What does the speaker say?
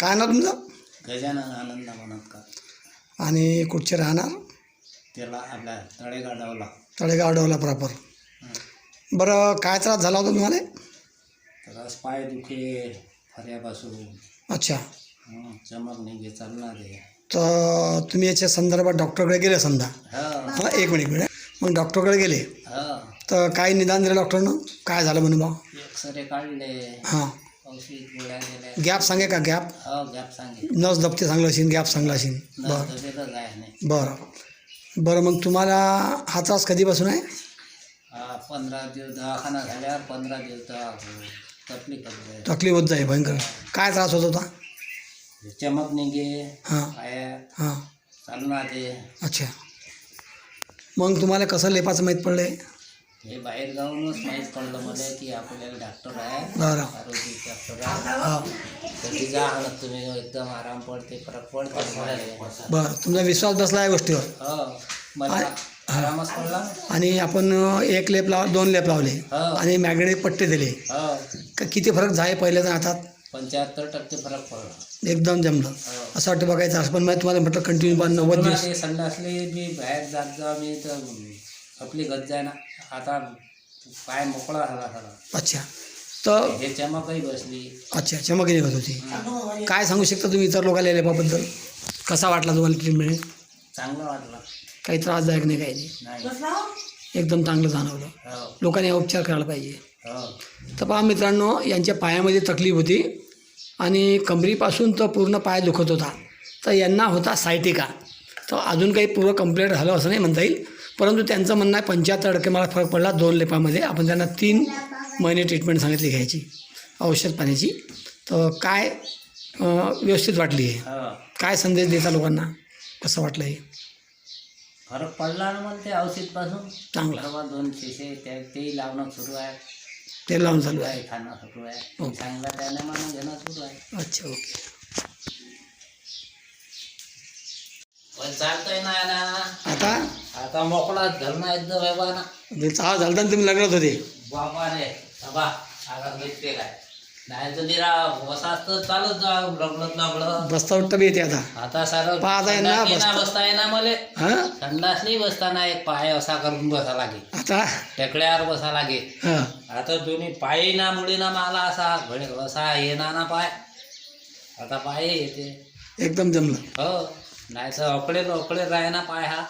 काय नाव तुमचं? गजानन आनंद म्हणत का आणि कुठचे राहणार? त्याला आपल्या तळेगाव डवला प्रॉपर. बरं काय त्रास झाला होता तुम्हाला? तर पाय दुखे फऱ्यापासून. अच्छा. हं, चमक निघे चालणार आहे. तर तुम्ही याच्या संदर्भात डॉक्टरकडे गेले समजा? हो. हां एक मिनिट एक मिनिट. मग डॉक्टरकडे गेले. हो. तर काय निदान दिलं डॉक्टरनं? काय झालं म्हणून बा एक्सरे काढले. हां. औषध गोळ्या दिल्या गॅप सांगे का गॅप? हो गॅप नस दबते चांगलं असेल गॅप चांगला असेल बरं. दबेलच आहे नाही. बरं. बरं मग तुम्हाला हा त्रास कधीपासून आहे? हा पंधरा दिवस दवाखाना झाल्यावर पंधरा दिवस दवा तकलीफ होत जाईल भयंकर. काय त्रास होत होता? चमक निघे हां. हां. चालणार ते अच्छा. मग तुम्हाला कसं लेपाचं माहीत पडलं आहे हे बाहेर जाऊनच माहीत पडलं मला की आपल्याला डॉक्टर आहे. आरोग्य आहे. तुम्ही एकदम आराम पडते फरक पडते. बरं तुमचा विश्वास बसला आहे गोष्टीवर? हो. मला आरामच पडला. आणि आपण एक लेप लाव दोन लेप लावले. हो. आणि मॅग्नेटिक पट्टे दिले. हो. का किती फरक झाले पहिल्याचा हातात? पंच्याहत्तर टक्के फरक पडला. एकदम जमलं. हो. असं वाटतं बघायचं असं पण तुम्हाला म्हटलं कंटिन्यू नव्वद दिवस. संडासले मी बाहेर जात जा मी तर आपली गत जाय ना आता पाय मोकळा झाला खरा अच्छा. तर हे चमकही बसली. अच्छा चमक निघत होती. काय सांगू शकता तुम्ही इतर लोकांना लेपाबद्दल कसा वाटला तुम्हाला ट्रीटमेंट चांगलं वाटलं. काही त्रासदायक नाही काही नाही. एकदम चांगलं जाणवलं. हो. लोकांनी उपचार करायला पाहिजे. हो. तर पहा मित्रांनो यांच्या पायामध्ये तकलीफ होती आणि कमरीपासून तर पूर्ण पाय दुखत होता. तर यांना होता सायटिका. तर अजून काही पूर्ण कंप्लीट झालं असं नाही म्हणता येईल. परंतु त्यांचं म्हणणं आहे पंच्याहत्तर टक्के मला फरक पडला दोन लेपामध्ये. आपण त्यांना तीन महिने ट्रीटमेंट सांगितली घ्यायची औषध पाण्याची. तर काय व्यवस्थित वाटली आहे काय संदेश देता लोकांना? कसं वाटलं हे फरक पडला ना मग ते औषधपासून चांगलं दोन शिशे त्या तेही लावणं सुरू आहे. ते लावून चालू आहे. खाणं सुरू आहे. चांगला घेणं सुरू आहे. अच्छा ओके. पण चालतंय ना आता आता मोकळा धरणं एकदम बाबा ना ते चाळ झालं तर तुम्ही लग्नात होते. बाबा रे बाबा आता भेटते काय नाही तर निरा बसा तर चालत जा लग्नत लागलं. बसता उठता बी येते आता. आता सारं पाहता येईन ना, संडासली बसता. बसता येईना मले. हां? संडासली बसताना एक पाय असा करून बसा लागे. आता? टेकड्यावर बसा लागे. हां. आता दोन्ही पायी ना मुळे ना मला असा घडे असा येणार ना पाय. आता पाय येते. एकदम जमलं. हो नाही तर अकडे अकडे राहे ना पाय हा.